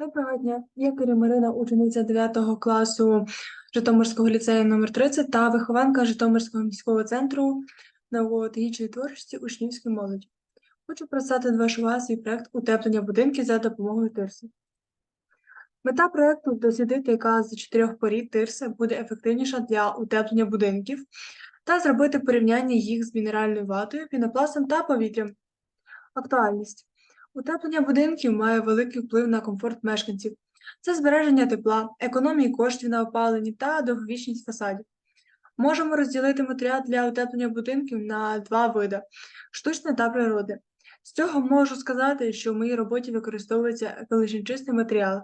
Доброго дня. Я Киря Марина, учениця 9 класу Житомирського ліцею номер 30 та вихованка Житомирського міського центру науково-технічної творчості учнівської молоді. Хочу представити до вашої уваги свій проект утеплення будинків за допомогою тирси. Мета проекту дослідити, яка з чотирьох порід тирси буде ефективніша для утеплення будинків та зробити порівняння їх з мінеральною ватою, пінопластом та повітрям. Актуальність. Утеплення будинків має великий вплив на комфорт мешканців. Це збереження тепла, економії коштів на опаленні та довговічність фасадів. Можемо розділити матеріал для утеплення будинків на два види штучне та природи. З цього можу сказати, що в моїй роботі використовується екологічно чистий матеріал,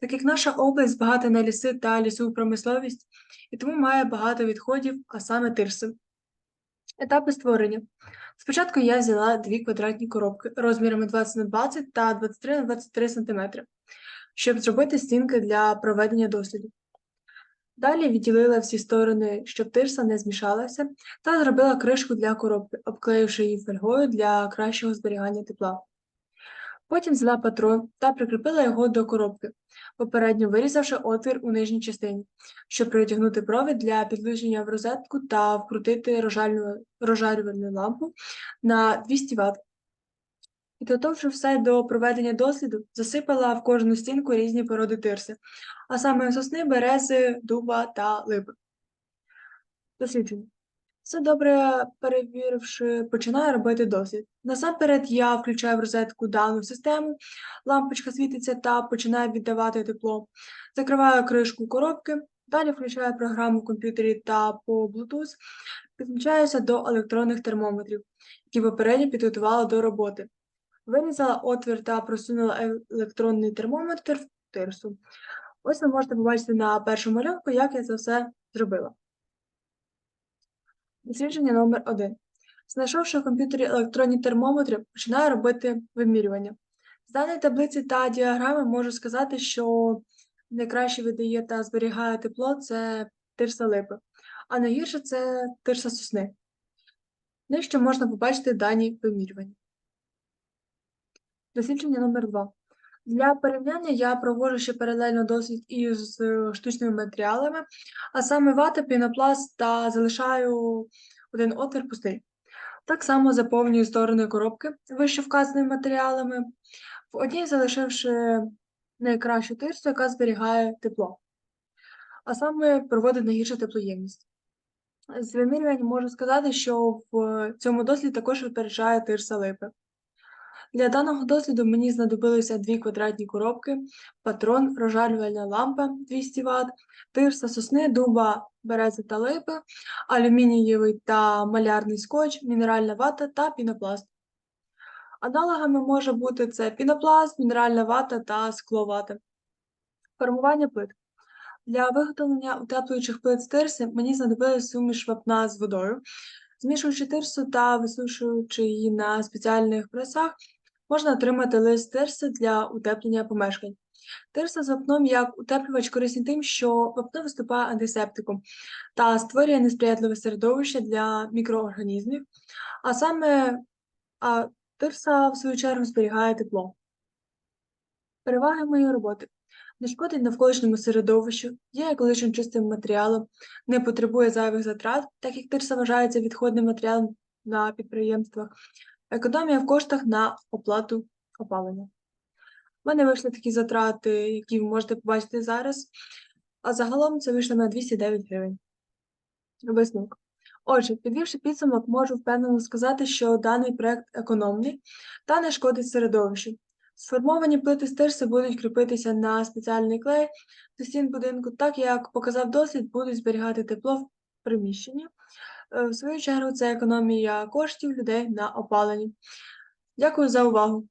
так як наша область багата на ліси та лісову промисловість, і тому має багато відходів, а саме тирси. Етапи створення. Спочатку я взяла дві квадратні коробки розмірами 20 на 20 та 23 на 23 см, щоб зробити стінки для проведення дослідів. Далі відділила всі сторони, щоб тирса не змішалася, та зробила кришку для коробки, обклеївши її фольгою для кращого зберігання тепла. Потім взяла патрон та прикріпила його до коробки, попередньо вирізавши отвір у нижній частині, щоб протягнути провід для підключення в розетку та вкрутити розжарювальну лампу на 200 Вт. Підготовивши все до проведення досліду, засипала в кожну стінку різні породи тирси, а саме сосни, берези, дуба та липи. Дослідження. Все добре перевіривши, починаю робити дослід. Насамперед я включаю в розетку дану систему, лампочка світиться та починає віддавати тепло. Закриваю кришку коробки, далі включаю програму в комп'ютері та по Bluetooth підключаюся до електронних термометрів, які попередньо підготувала до роботи. Вирізала отвір та просунула електронний термометр в тирсу. Ось ви можете побачити на першому малюнку, як я це все зробила. Дослідження номер 1. Знайшовши в комп'ютері електронні термометри, починаю робити вимірювання. З даної таблиці та діаграми можу сказати, що найкраще видає та зберігає тепло це тирса липи, а найгірше це тирса сосни. Нижче можна побачити дані вимірювання. Дослідження номер 2. Для порівняння я проводжу ще паралельно дослід із е, штучними матеріалами, а саме вата, пінопласт та залишаю один отвір пустий. Так само заповнюю сторони коробки вище вказаними матеріалами, в одній залишивши найкращу тирсу, яка зберігає тепло, а саме проводить найгіршу теплоємність. З вимірювань можу сказати, що в цьому досліді також випереджає тирса липи. Для даного досліду мені знадобилися дві квадратні коробки, патрон, розжарювальна лампа 200 Вт, тирса сосни, дуба, берези та липи, алюмінієвий та малярний скотч, мінеральна вата та пінопласт. Аналогами може бути це пінопласт, мінеральна вата та скловата. Формування плит. Для виготовлення утеплюючих плит з тирси мені знадобилась суміш вапна з водою. Змішуючи тирсу та висушуючи її на спеціальних пресах, можна отримати лист тирси для утеплення помешкань. Тирса з вапном як утеплювач корисні тим, що вапно виступає антисептиком та створює несприятливе середовище для мікроорганізмів, а саме а тирса, в свою чергу, зберігає тепло. Переваги моєї роботи. Не шкодить навколишньому середовищу, є екологічно чистим матеріалом, не потребує зайвих затрат, так як тирса вважається відходним матеріалом на підприємствах, економія в коштах на оплату опалення. У мене вийшли такі затрати, які ви можете побачити зараз, а загалом це вийшло на 209 гривень. Висновок. Отже, підвівши підсумок, можу впевнено сказати, що даний проект економний та не шкодить середовищу. Сформовані плити з тирси будуть кріпитися на спеціальний клей до стін будинку, так як показав досвід, будуть зберігати тепло в приміщенні. Е, В свою чергу, це економія коштів людей на опаленні. Дякую за увагу!